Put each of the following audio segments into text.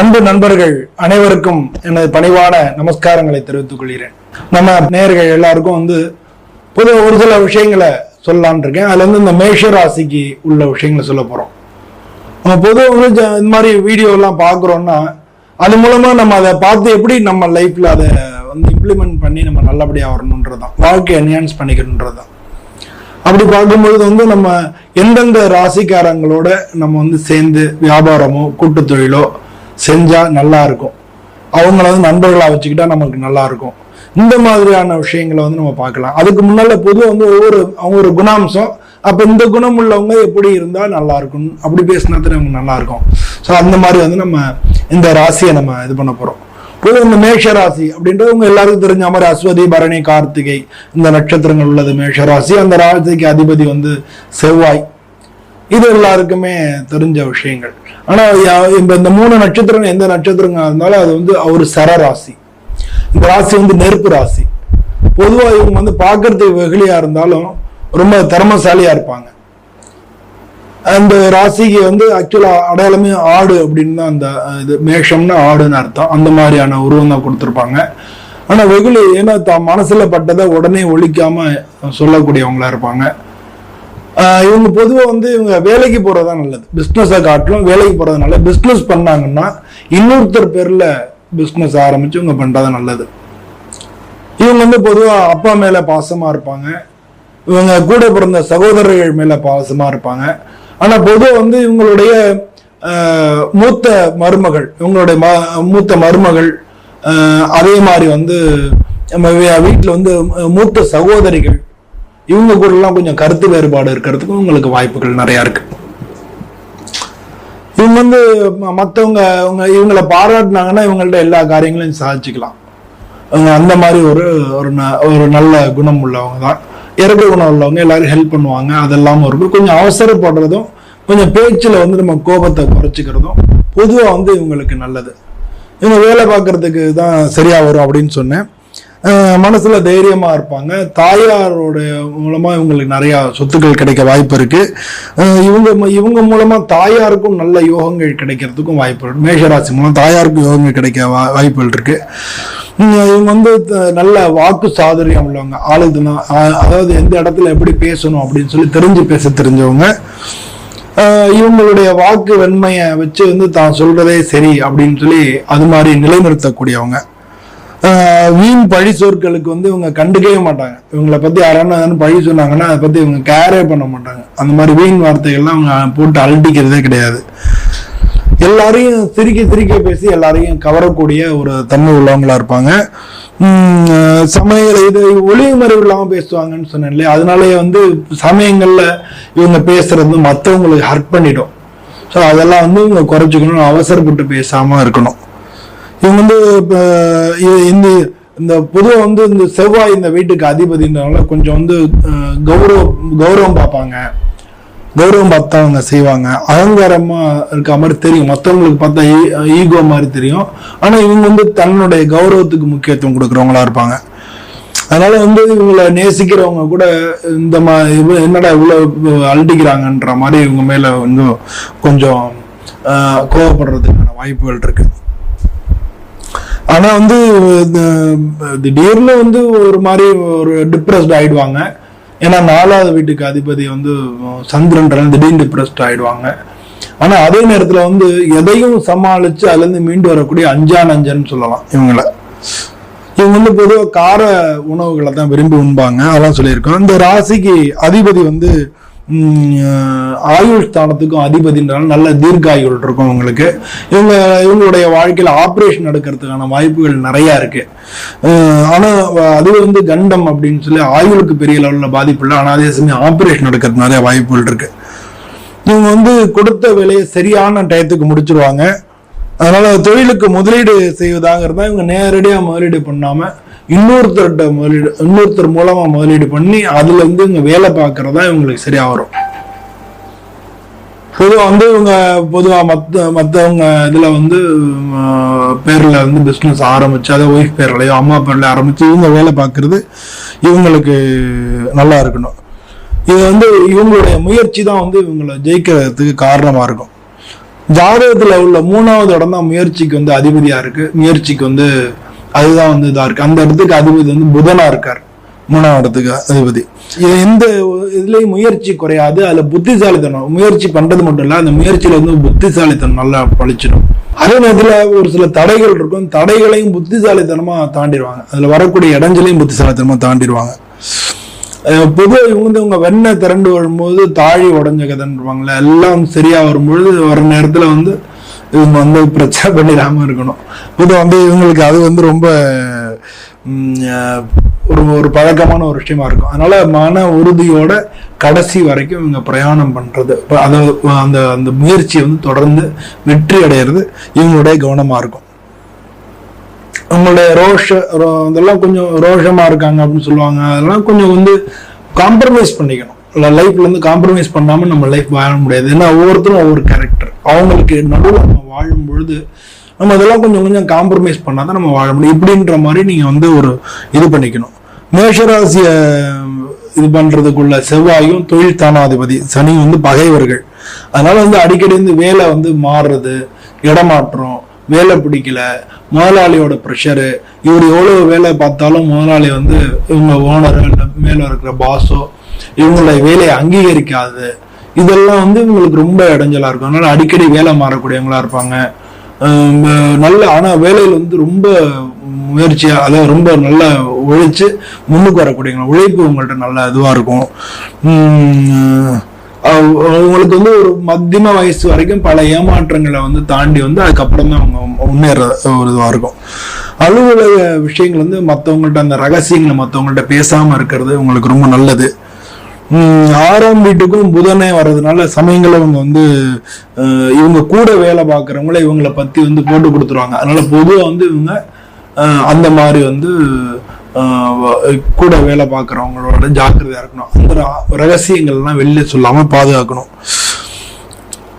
அன்பு நண்பர்கள் அனைவருக்கும் எனது பணிவான நமஸ்காரங்களை தெரிவித்துக் கொள்கிறேன். நம்ம நேயர்கள் எல்லாருக்கும் வந்து பொது ஒரு சில விஷயங்களை சொல்லலான் இருக்கேன். அதுல இருந்து இந்த மேஷ ராசிக்கு உள்ள விஷயங்களை சொல்ல போறோம். நம்ம பொதுவாக வந்து இந்த மாதிரி வீடியோ எல்லாம் பார்க்குறோம்னா அது மூலமா நம்ம அதை பார்த்து எப்படி நம்ம லைஃப்ல அதை வந்து இம்ப்ளிமெண்ட் பண்ணி நம்ம நல்லபடியாக வரணுன்றது தான் வாழ்க்கையை என்ஹான்ஸ் பண்ணிக்கணுன்றதுதான். அப்படி பார்க்கும்பொழுது வந்து நம்ம எந்தெந்த ராசிக்காரங்களோட நம்ம வந்து சேர்ந்து வியாபாரமோ கூட்டு தொழிலோ செஞ்சால் நல்லா இருக்கும். அவங்கள வந்து நண்பர்களாக வச்சுக்கிட்டா நமக்கு நல்லா இருக்கும். இந்த மாதிரியான விஷயங்களை வந்து நம்ம பார்க்கலாம். அதுக்கு முன்னால் பொதுவாக வந்து ஒவ்வொரு அவங்க ஒரு குணாம்சம். அப்போ இந்த குணம் உள்ளவங்க எப்படி இருந்தால் நல்லா இருக்கும்? அப்படி பேசினா தான் நமக்கு நல்லா இருக்கும். ஸோ அந்த மாதிரி வந்து நம்ம இந்த ராசியை நம்ம இது பண்ண போகிறோம் பொதுவாக இந்த மேஷ ராசி அப்படின்றது உங்க எல்லாருக்கும் தெரிஞ்ச மாதிரி அஸ்வதி பரணி கார்த்திகை இந்த நட்சத்திரங்கள் உள்ளது மேஷ ராசி அந்த ராசிக்கு அதிபதி வந்து செவ்வாய். இது எல்லாருக்குமே தெரிஞ்ச விஷயங்கள். ஆனா இப்போ இப்ப இந்த மூணு நட்சத்திரம் எந்த நட்சத்திரங்க இருந்தாலும் அது வந்து ஒரு சர ராசி. இந்த ராசி வந்து நெருப்பு ராசி. பொதுவாக இவங்க வந்து பார்க்கறதுக்கு வெகுளியா இருந்தாலும் ரொம்ப திறமசாலியா இருப்பாங்க. அந்த ராசிக்கு வந்து ஆக்சுவலா அடையாளமே ஆடு அப்படின்னு தான் அந்த இது மேஷம்னா ஆடுன்னு அர்த்தம். அந்த மாதிரியான உருவம் தான் கொடுத்துருப்பாங்க. ஆனா வெகுளி ஏன்னா தான் மனசுல பட்டதை உடனே ஒழிக்காம சொல்லக்கூடியவங்களா இருப்பாங்க. இவங்க பொதுவாக வந்து இவங்க வேலைக்கு போகிறது தான் நல்லது பிஸ்னஸை காட்டிலும் வேலைக்கு போகிறது நல்லது. பிஸ்னஸ் பண்ணாங்கன்னா இன்னொருத்தர் பேரில் பிஸ்னஸ் ஆரம்பித்து இவங்க பண்ணுறது நல்லது. இவங்க வந்து பொதுவாக அப்பா மேலே பாசமாக இருப்பாங்க. இவங்க கூட பிறந்த சகோதரர்கள் மேலே பாசமாக இருப்பாங்க. ஆனால் பொதுவாக வந்து இவங்களுடைய மூத்த மருமகள் இவங்களுடைய ம மூத்த மருமகள் அதே மாதிரி வந்து நம்ம வீட்டில் வந்து மூத்த சகோதரிகள் இவங்க கூட எல்லாம் கொஞ்சம் கருத்து வேறுபாடு இருக்கிறதுக்கும் உங்களுக்கு வாய்ப்புகள் நிறைய இருக்கு. இவங்க வந்து ம- மத்தவங்க அவங்க இவங்களை பாராட்டினாங்கன்னா இவங்கள்ட்ட எல்லா காரியங்களையும் சாதிச்சுக்கலாம். அவங்க அந்த மாதிரி ஒரு ஒரு ந- ஒரு நல்ல குணம் உள்ளவங்க தான். இறக்க குணம் உள்ளவங்க எல்லாரும் ஹெல்ப் பண்ணுவாங்க. அதெல்லாம் இருக்கும் கொஞ்சம் அவசரப்படுறதும் கொஞ்சம் பேச்சில் வந்து நம்ம கோபத்தை குறைச்சிக்கிறதும் பொதுவாக வந்து இவங்களுக்கு நல்லது. இவங்க வேலை பார்க்கறதுக்கு தான் சரியாக வரும் அப்படின்னு சொன்னேன். மனசுல தைரியமா இருப்பாங்க. தாயாரோட மூலமா இவங்களுக்கு நிறைய சொத்துக்கள் கிடைக்க வாய்ப்பு இருக்கு. இவங்க இவங்க மூலமா தாயாருக்கும் நல்ல யோகங்கள் கிடைக்கிறதுக்கும் வாய்ப்பு இருக்கு. மேஷராசி மூலம் தாயாருக்கும் யோகங்கள் கிடைக்க வா- வாய்ப்புகள் இருக்கு. இவங்க வந்து நல்ல வாக்கு சாதுரியம் உள்ளவங்க. ஆளுதுனா அதாவது எந்த இடத்துல எப்படி பேசணும் அப்படின்னு சொல்லி தெரிஞ்சு பேச தெரிஞ்சவங்க. இவங்களுடைய வாக்கு வெண்மையை வச்சு வந்து தான் சொல்றதே சரி அப்படின்னு சொல்லி அது மாதிரி நிலைநிறுத்தக்கூடியவங்க. வீண் பழி சொற்களுக்கு வந்து இவங்க கண்டுக்கவே மாட்டாங்க. இவங்களை பத்தி யாராவது பழி சொன்னாங்கன்னா அதை பத்தி இவங்க கேரே பண்ண மாட்டாங்க. அந்த மாதிரி வீண் வார்த்தைகள்லாம் அவங்க போட்டு அழட்டிக்கிறதே கிடையாது. எல்லாரையும் சிரிக்க சிரிக்க பேசி எல்லாரையும் கவரக்கூடிய ஒரு தன்மை உள்ளவங்களா இருப்பாங்க. உம் சமயங்கள் இது ஒளிவு மறைவு பேசுவாங்கன்னு சொன்னேன் இல்லையா? அதனாலேயே வந்து சமயங்களில் இவங்க பேசுறது மற்றவங்களுக்கு ஹர்ட் பண்ணிடும். ஸோ அதெல்லாம் வந்து இவங்க குறைச்சிக்கணும் அவசரப்பட்டு பேசாமல் இருக்கணும். இவங்க வந்து இந்த இந்த பொதுவாக வந்து இந்த செவ்வாய் இந்த வீட்டுக்கு அதிபதின்றனால கொஞ்சம் வந்து கௌரவம் கௌரவம் பார்ப்பாங்க. கௌரவம் பார்த்தா அவங்க செய்வாங்க. அகங்காரமா இருக்க மாதிரி தெரியும். மற்றவங்களுக்கு பார்த்தா ஈகோ மாதிரி தெரியும். ஆனா இவங்க வந்து தன்னுடைய கௌரவத்துக்கு முக்கியத்துவம் கொடுக்குறவங்களா இருப்பாங்க. அதனால வந்து இவங்களை நேசிக்கிறவங்க கூட இந்த மாதிரி என்னடா இவ்வளோ அழட்டிக்கிறாங்கன்ற மாதிரி இவங்க மேல வந்து கொஞ்சம் கோவப்படுறதுக்கான வாய்ப்புகள் இருக்கு. ஆனா வந்து திடீர்னு வந்து ஒரு மாதிரி ஒரு டிப்ரெஸ்ட் ஆயிடுவாங்க. ஏன்னா நாலாவது வீட்டுக்கு அதிபதி வந்து சந்திரன்ற திடீர்னு டிப்ரெஸ்ட் ஆயிடுவாங்க. ஆனா அதே நேரத்துல வந்து எதையும் சமாளிச்சு அதுல இருந்து மீண்டு வரக்கூடிய அஞ்சான் அஞ்சன்னு சொல்லலாம் இவங்கள. இவங்க வந்து பொதுவாக கார உணவுகளை தான் விரும்பி உண்பாங்க. அதெல்லாம் சொல்லியிருக்கோம். இந்த ராசிக்கு அதிபதி வந்து ஆயுள் ஸ்தானத்துக்கும் அதிபதின்றால நல்ல தீர்க்காயுள் இருக்கும் அவங்களுக்கு இவங்க இவங்களுடைய வாழ்க்கையில் ஆப்ரேஷன் எடுக்கிறதுக்கான வாய்ப்புகள் நிறையா இருக்கு. ஆனால் அது வந்து கண்டம் அப்படின்னு சொல்லி ஆயுளுக்கு பெரிய லெவலில் பாதிப்பு இல்லை. ஆனால் அதே சமயம் ஆப்ரேஷன் எடுக்கிறது நிறைய வாய்ப்புகள் இருக்கு. இவங்க வந்து கொடுத்த வேலையை சரியான டயத்துக்கு முடிச்சிருவாங்க. அதனால தொழிலுக்கு முதலீடு செய்வதாங்கிறதா இவங்க நேரடியாக முதலீடு பண்ணாமல் இன்னொருத்தர்கிட்ட முதலீடு இன்னொருத்தர் மூலமா முதலீடு பண்ணி அதுல இருந்து இவங்க வேலை பார்க்கறதா இவங்களுக்கு சரியா வரும். பொதுவாக வந்து இவங்க பொதுவாக மற்ற மற்றவங்க இதில் வந்து பேரில் வந்து பிஸ்னஸ் ஆரம்பிச்சு அதை ஒய்ஃப் பேர்லையோ அம்மா பேர்ல ஆரம்பிச்சு இவங்க வேலை பார்க்கறது இவங்களுக்கு நல்லா இருக்கணும். இது வந்து இவங்களுடைய முயற்சி தான் வந்து இவங்களை ஜெயிக்கிறதுக்கு காரணமாக இருக்கும். ஜாதகத்தில் உள்ள மூணாவது இடம் தான் முயற்சிக்கு வந்து அதிபதியாக இருக்கு. முயற்சிக்கு வந்து அதுதான் வந்து இதா இருக்கு. அந்த இடத்துக்கு அதிபதி வந்து புதனா இருக்கார். மூணாவது இடத்துக்கு அதிபதி. இது எந்த இதுலயும் முயற்சி குறையாது. அதுல புத்திசாலித்தனம் முயற்சி பண்றது மட்டும் இல்ல அந்த முயற்சியில வந்து புத்திசாலித்தனம் நல்லா பழிச்சிடும். அதே நேரத்துல ஒரு சில தடைகள் இருக்கும். தடைகளையும் புத்திசாலித்தனமா தாண்டிடுவாங்க. அதுல வரக்கூடிய இடைஞ்சலையும் புத்திசாலித்தனமா தாண்டிடுவாங்க. பொதுவாக இவங்க வந்து வெண்ணெய் திரண்டு வரும்போது தாழி உடஞ்ச கதைன்றவாங்களே எல்லாம் சரியா வரும்பொழுது வர நேரத்துல வந்து இவங்க வந்து பிரச்சனை பண்ணிடாம இருக்கணும். இது வந்து இவங்களுக்கு அது வந்து ரொம்ப ஒரு ஒரு பழக்கமான ஒரு விஷயமா இருக்கும். அதனால மன உறுதியோட கடைசி வரைக்கும் இவங்க பிரயாணம் பண்றது. அதை அந்த அந்த முயற்சியை வந்து தொடர்ந்து வெற்றி அடையிறது இவங்களுடைய கவனமா இருக்கும். அவங்களுடைய ரோஷ ரோ- கொஞ்சம் ரோஷமா இருக்காங்க அப்படின்னு சொல்லுவாங்க. அதெல்லாம் கொஞ்சம் வந்து காம்ப்ரமைஸ் பண்ணிக்கணும். லைஃப்ல இருந்து காம்ப்ரமைஸ் பண்ணாம நம்ம லைஃப் வாழ முடியாது. ஏன்னா ஒவ்வொருத்தரும் ஒவ்வொரு கேரக்டர் அவங்களுக்கு நடுவில் நம்ம வாழும் பொழுது நம்ம அதெல்லாம் கொஞ்சம் கொஞ்சம் காம்ப்ரமைஸ் பண்ணால் தான் நம்ம வாழ முடியும். இப்படின்ற மாதிரி நீங்கள் வந்து ஒரு இது பண்ணிக்கணும். மேஷராசிய இது பண்ணுறதுக்குள்ள செவ்வாயும் தொழில் தானாதிபதி சனி வந்து பகைவர்கள். அதனால வந்து அடிக்கடி வந்து வேலை வந்து மாறுறது இடமாற்றம் வேலை பிடிக்கல முதலாளியோட ப்ரெஷரு இவர் எவ்வளோ வேலை பார்த்தாலும் முதலாளி வந்து இவங்க ஓனர் இல்லை மேலே இருக்கிற பாஸோ இவங்களுடைய வேலையை அங்கீகரிக்காது. இதெல்லாம் வந்து இவங்களுக்கு ரொம்ப இடைஞ்சலா இருக்கும். அதனால அடிக்கடி வேலை மாறக்கூடியவங்களா இருப்பாங்க. நல்ல ஆனா வேலையில் வந்து ரொம்ப முயற்சியா அதாவது ரொம்ப நல்லா உழைச்சு முன்னுக்கு வரக்கூடியவங்க. உழைப்பு உங்கள்கிட்ட நல்ல இதுவா இருக்கும். அவங்களுக்கு வந்து ஒரு மத்தியம வயசு வரைக்கும் பல ஏமாற்றங்களை வந்து தாண்டி வந்து அதுக்கப்புறம் தான் அவங்க முன்னேற ஒரு இதுவாக இருக்கும். அலுவலக விஷயங்கள் வந்து மற்றவங்கள்ட்ட அந்த ரகசியங்களை மற்றவங்கள்ட்ட பேசாமல் இருக்கிறது உங்களுக்கு ரொம்ப நல்லது. ஆறாம் வீட்டுக்கும் புதனே வர்றதுனால சமயங்களை இவங்க வந்து இவங்க கூட வேலை பார்க்குறவங்கள இவங்களை பற்றி வந்து போட்டு கொடுத்துருவாங்க. அதனால பொதுவாக வந்து இவங்க அந்த மாதிரி வந்து கூட வேலை பார்க்குறவங்களோட ஜாக்கிரதையாக இருக்கணும். அந்த ரகசியங்கள்லாம் வெளியே சொல்லாமல் பாதுகாக்கணும்.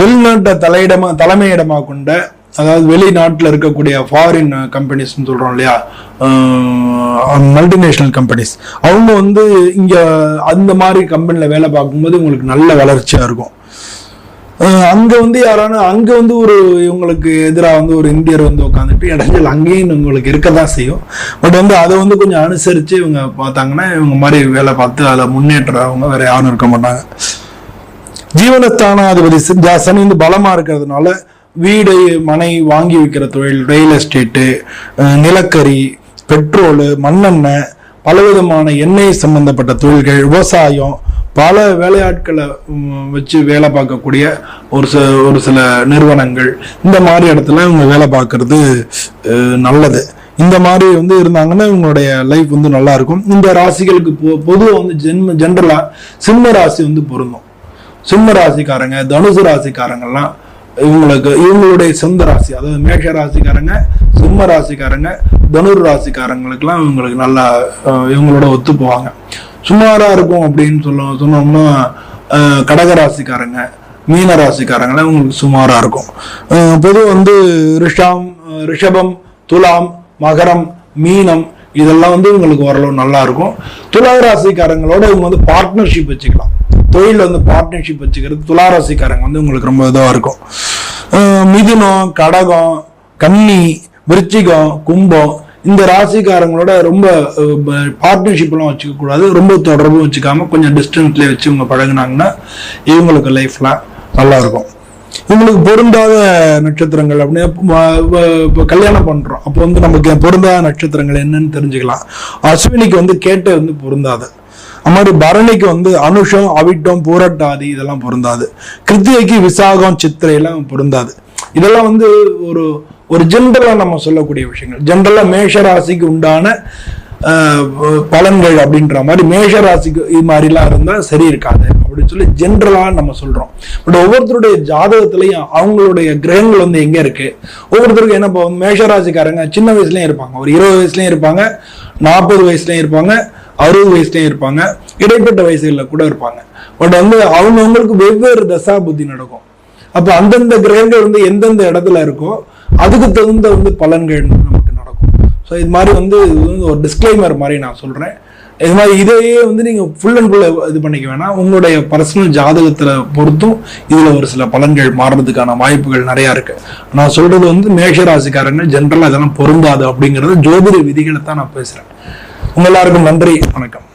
வெளிநாட்டை தலையிடமா தலைமையிடமாக கொண்ட அதாவது வெளிநாட்டில் இருக்கக்கூடிய ஃபாரின் கம்பெனிஸ்னு சொல்கிறோம் இல்லையா? மல்டிநேஷ்னல் கம்பெனிஸ் அவங்க வந்து இங்கே அந்த மாதிரி கம்பெனியில் வேலை பார்க்கும்போது உங்களுக்கு நல்ல வளர்ச்சியாக இருக்கும். அங்கே வந்து யாரான அங்கே வந்து ஒரு இவங்களுக்கு எதிராக வந்து ஒரு இந்தியர் வந்து உட்காந்துட்டு இடைஞ்சல் அங்கேயும் உங்களுக்கு இருக்கதான் செய்யும். பட் வந்து அதை வந்து கொஞ்சம் அனுசரித்து இவங்க பார்த்தாங்கன்னா இவங்க மாதிரி வேலை பார்த்து அதில் முன்னேற்றவங்க வேறு யாரும் இருக்க மாட்டாங்க. ஜீவனஸ்தானாதிபதி சி- சனி வந்து பலமாக இருக்கிறதுனால வீடு மனை வாங்கி விற்கிற தொழில் ரியல் எஸ்டேட்டு நிலக்கரி பெட்ரோலு மண்ணெண்ணெய் பலவிதமான எண்ணெய் சம்பந்தப்பட்ட தொழில்கள் விவசாயம் பல வேலையாட்களை வச்சு வேலை பார்க்கக்கூடிய ஒரு சில ஒரு சில நிறுவனங்கள். இந்த மாதிரி இடத்துல இவங்க வேலை பார்க்கறது நல்லது. இந்த மாதிரி வந்து இருந்தாங்கன்னா இவங்களுடைய லைஃப் வந்து நல்லா இருக்கும் இந்த ராசிகளுக்கு பொ- பொதுவாக வந்து ஜென்ம ஜென்ரலாக சிம்ம ராசி வந்து பொருந்தும். சிம்ம ராசிக்காரங்க தனுசு ராசிக்காரங்கள்லாம் இவங்களுக்கு இவங்களுடைய சொந்த ராசி அதாவது மேஷ ராசிக்காரங்க சிம்ம ராசிக்காரங்க தனுர் ராசிக்காரங்களுக்கெல்லாம் இவங்களுக்கு நல்லா இவங்களோட ஒத்து போவாங்க. சுமாராக இருக்கும் அப்படின்னு சொல்ல சொன்னோம்னா கடக ராசிக்காரங்க மீன ராசிக்காரங்களாம் இவங்களுக்கு சுமாராக இருக்கும். பொது வந்து ரிஷாம் ரிஷபம் துலாம் மகரம் மீனம் இதெல்லாம் வந்து உங்களுக்கு ஓரளவு நல்லா இருக்கும் துளாராசிக்காரங்களோட இவங்க வந்து பார்ட்னர்ஷிப் வச்சுக்கலாம். தொழில் வந்து பார்ட்னர்ஷிப் வச்சுக்கிறது துளாராசிக்காரங்க வந்து உங்களுக்கு ரொம்ப இதாக இருக்கும். மிதுனம் கடகம் கன்னி விருச்சிகம் கும்பம் இந்த ராசிக்காரங்களோட ரொம்ப பார்ட்னர்ஷிப்லாம் வச்சுக்கக்கூடாது ரொம்ப தொடர்பும் வச்சுக்காம கொஞ்சம் டிஸ்டன்ஸ்லேயே வச்சு இவங்க பழகுனாங்கன்னா இவங்களுக்கு லைஃப்லாம் நல்லா இருக்கும் இவங்களுக்கு பொருந்தாத நட்சத்திரங்கள் அப்படின்னா கல்யாணம் பண்றோம். அப்போ வந்து நமக்கு பொருந்தாத நட்சத்திரங்கள் என்னன்னு தெரிஞ்சுக்கலாம். அஸ்வினிக்கு வந்து கேட்ட வந்து பொருந்தாது. அது மாதிரி பரணிக்கு வந்து அனுஷம் அவிட்டம் பூரட்டாதி இதெல்லாம் பொருந்தாது. கிருத்திகைக்கு விசாகம் சித்திரை எல்லாம் பொருந்தாது. இதெல்லாம் வந்து ஒரு ஒரு ஜென்ரலாக நம்ம சொல்லக்கூடிய விஷயங்கள். ஜென்ரலாக மேஷ ராசிக்கு உண்டான பலன்கள் அப்படின்ற மாதிரி மேஷ ராசிக்கு இது மாதிரிலாம் இருந்தால் சரி இருக்காது அப்படின்னு சொல்லி ஜென்ரலாக நம்ம சொல்கிறோம் பட் ஒவ்வொருத்தருடைய ஜாதகத்துலையும் அவங்களுடைய கிரகங்கள் வந்து எங்கே இருக்கு? ஒவ்வொருத்தருக்கும் என்ன இப்போ மேஷராசிக்காரங்க சின்ன வயசுலேயும் இருப்பாங்க. ஒரு இருபது வயசுலேயும் இருப்பாங்க நாற்பது வயசுலேயும் இருப்பாங்க அறுபது வயசுலேயும் இருப்பாங்க இடைப்பட்ட வயசுகளில் கூட இருப்பாங்க. பட் வந்து அவங்கவுங்களுக்கு வெவ்வேறு தசா புத்தி நடக்கும். அப்போ அந்தந்த கிரகங்கள் வந்து எந்தெந்த இடத்துல இருக்கோ அதுக்கு தகுந்த வந்து பலன்கள் ஸோ இது மாதிரி வந்து இது வந்து ஒரு டிஸ்க்ளைமர் மாதிரி நான் சொல்கிறேன் இது மாதிரி இதையே வந்து நீங்கள் ஃபுல் அண்ட் ஃபுல் இது பண்ணிக்க வேணாம். உங்களுடைய பர்சனல் ஜாதகத்தில் பொறுத்தும் இதில் ஒரு சில பலன்கள் மாறுறதுக்கான வாய்ப்புகள் நிறையா இருக்குது நான் சொல்கிறது வந்து மேஷராசிக்காரங்க ஜென்ரலாக இதெல்லாம் பொருந்தாது அப்படிங்கிறது ஜோதிட விதிகளை தான் நான் பேசுகிறேன் உங்கள் எல்லாருக்கும் நன்றி. வணக்கம்.